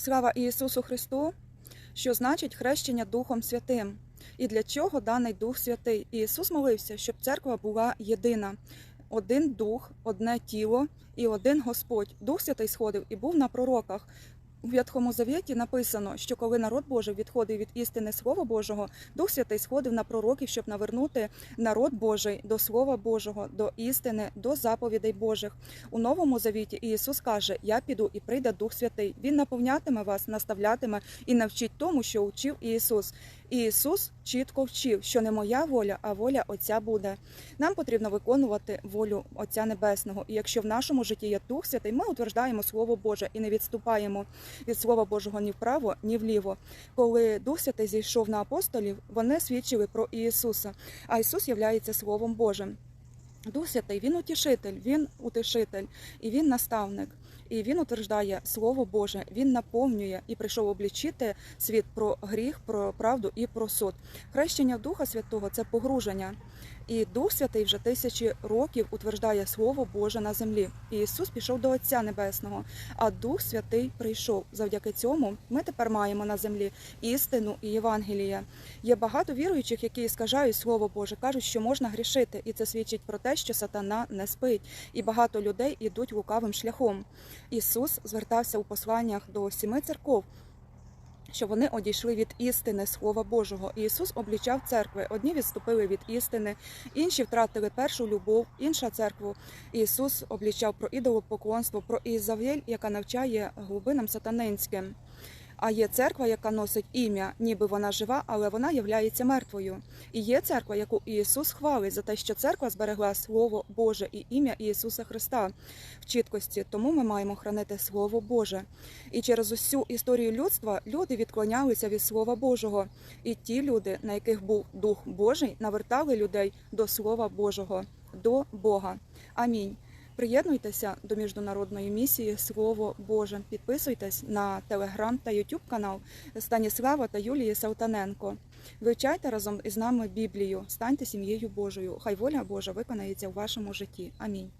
Слава Ісусу Христу, що значить хрещення Духом Святим. І для чого даний Дух Святий? Ісус молився, щоб церква була єдина. Один дух, одне тіло і один Господь. Дух Святий сходив і був на пророках. У В'ятхому Завіті написано, що коли народ Божий відходив від істини Слова Божого, Дух Святий сходив на пророків, щоб навернути народ Божий до Слова Божого, до істини, до заповідей Божих. У Новому Завіті Ісус каже: Я піду і прийде Дух Святий. Він наповнятиме вас, наставлятиме і навчить тому, що учив Ісус. Ісус чітко вчив, що не моя воля, а воля Отця буде. Нам потрібно виконувати волю Отця Небесного. І якщо в нашому житті є Дух Святий, ми утверждаємо Слово Боже і не відступаємо від Слова Божого ні вправо, ні вліво. Коли Дух Святий зійшов на апостолів, вони свідчили про Ісуса, а Ісус являється Словом Божим. Дух Святий, він утішитель, він утешитель і він наставник. І він утверждає Слово Боже, він наповнює і прийшов облічити світ про гріх, про правду і про суд. Хрещення Духа Святого це погруження. І Дух Святий вже тисячі років утверждає Слово Боже на землі. І Ісус пішов до Отця Небесного, а Дух Святий прийшов. Завдяки цьому ми тепер маємо на землі істину і Євангелія. Є багато віруючих, які скажають Слово Боже, кажуть, що можна грішити, і це свідчить про те, що сатана не спить, і багато людей ідуть лукавим шляхом. Ісус звертався у посланнях до сіми церков. Що вони одійшли від істини Слова Божого. Ісус облічав церкви. Одні відступили від істини, інші втратили першу любов, інша церкву. Ісус облічав про ідолопоклонство, про Ізавель, яка навчає глибинам сатанинським. А є церква, яка носить ім'я, ніби вона жива, але вона являється мертвою. І є церква, яку Ісус хвалить за те, що церква зберегла Слово Боже і ім'я Ісуса Христа в чіткості. Тому ми маємо хранити Слово Боже. І через усю історію людства люди відклонялися від Слова Божого. І ті люди, на яких був Дух Божий, навертали людей до Слова Божого, до Бога. Амінь. Приєднуйтеся до міжнародної місії Слово Боже. Підписуйтесь на телеграм та ютуб канал Станіслава та Юлії Салтаненко. Вивчайте разом із нами Біблію, станьте сім'єю Божою. Хай воля Божа виконається у вашому житті. Амінь.